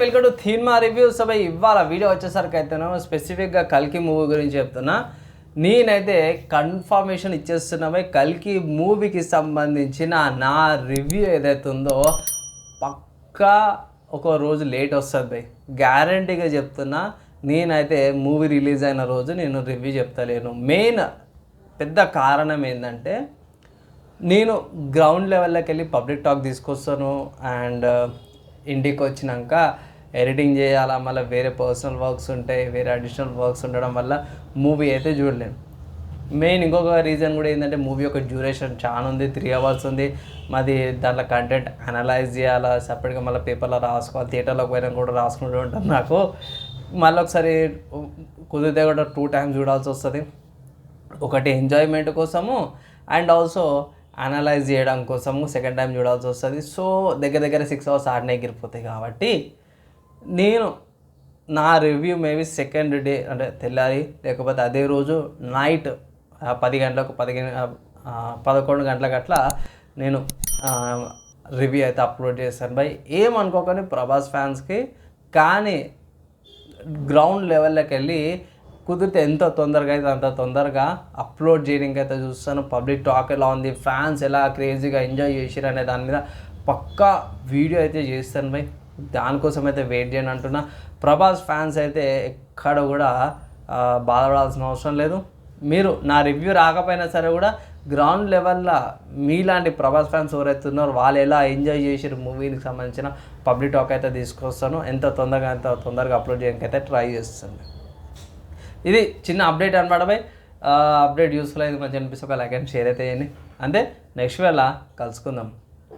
Welcome to థీమా reviews. సభ ఇవాళ video వచ్చేసరికి అయితేనో స్పెసిఫిక్గా కల్కి మూవీ గురించి చెప్తున్నా. నేనైతే కన్ఫర్మేషన్ ఇచ్చేస్తున్నామే కల్కి మూవీకి సంబంధించిన నా రివ్యూ ఏదైతే ఉందో పక్కా ఒక రోజు లేట్ వస్తుంది గ్యారంటీగా చెప్తున్నా నేనైతే మూవీ రిలీజ్ అయిన రోజు నేను రివ్యూ చెప్తలేను. మెయిన్ పెద్ద కారణం ఏంటంటే నేను గ్రౌండ్ లెవెల్లోకి వెళ్ళి పబ్లిక్ టాక్ తీసుకొస్తాను. అండ్ uh, ఇంటికి వచ్చినాక ఎడిటింగ్ చేయాలా మళ్ళీ వేరే పర్సనల్ వర్క్స్ ఉంటాయి వేరే అడిషనల్ వర్క్స్ ఉండడం వల్ల మూవీ అయితే చూడలేను మెయిన్ ఇంకొక రీజన్ కూడా ఏంటంటే మూవీ యొక్క డ్యూరేషన్ చాలా ఉంది త్రీ అవర్స్ ఉంది. మాది దాంట్లో కంటెంట్ అనలైజ్ చేయాలా సపరేట్గా మళ్ళీ పేపర్లో రాసుకోవాలి థియేటర్లోకి పోయినా కూడా రాసుకుంటూ ఉంటాను నాకు. మళ్ళీ ఒకసారి కుదిరితే కూడా టూ టైమ్స్ చూడాల్సి వస్తుంది. ఒకటి ఎంజాయ్మెంట్ కోసము అండ్ ఆల్సో అనలైజ్ చేయడం కోసము సెకండ్ టైం చూడాల్సి వస్తుంది. సో దగ్గర దగ్గర సిక్స్ అవర్స్ ఆడనే ఎగిరిపోతాయి కాబట్టి నేను నా రివ్యూ మేబీ సెకండ్ డే అంటే తెల్లారి లేకపోతే అదే రోజు నైట్ పది గంటలకు పదిహేను పదకొండు గంటలకు అట్లా నేను రివ్యూ అయితే అప్లోడ్ చేశాను. బై ఏమనుకోకండి ప్రభాస్ ఫ్యాన్స్కి కానీ గ్రౌండ్ లెవెల్లోకి వెళ్ళి కుదిరితే ఎంత తొందరగా అయితే అంత తొందరగా అప్లోడ్ చేయడానికి అయితే చూస్తాను. పబ్లిక్ టాక్ ఎలా ఉంది ఫ్యాన్స్ ఎలా క్రేజీగా ఎంజాయ్ చేసిరు అనే దాని మీద పక్కా వీడియో అయితే చేస్తాను. బై దానికోసం అయితే వెయిట్ చేయను అంటున్నా. ప్రభాస్ ఫ్యాన్స్ అయితే ఎక్కడ కూడా బాధపడాల్సిన అవసరం లేదు. మీరు నా రివ్యూ రాకపోయినా సరే కూడా గ్రౌండ్ లెవెల్లో మీలాంటి ప్రభాస్ ఫ్యాన్స్ ఎవరైతే ఉన్నారో వాళ్ళు ఎలా ఎంజాయ్ చేసారు మూవీకి సంబంధించిన పబ్లిక్ టాక్ అయితే తీసుకొస్తాను. ఎంత తొందరగా ఎంత తొందరగా అప్లోడ్ చేయడానికి అయితే ట్రై చేస్తాను. ఇది చిన్న అప్డేట్ అనమాట బై అప్డేట్ యూస్ఫుల్ అయితే మంచి అనిపిస్తే ఒక లైక్ అండ్ షేర్ అయితే చేయండి. అంతే నెక్స్ట్ వేళ కలుసుకుందాం.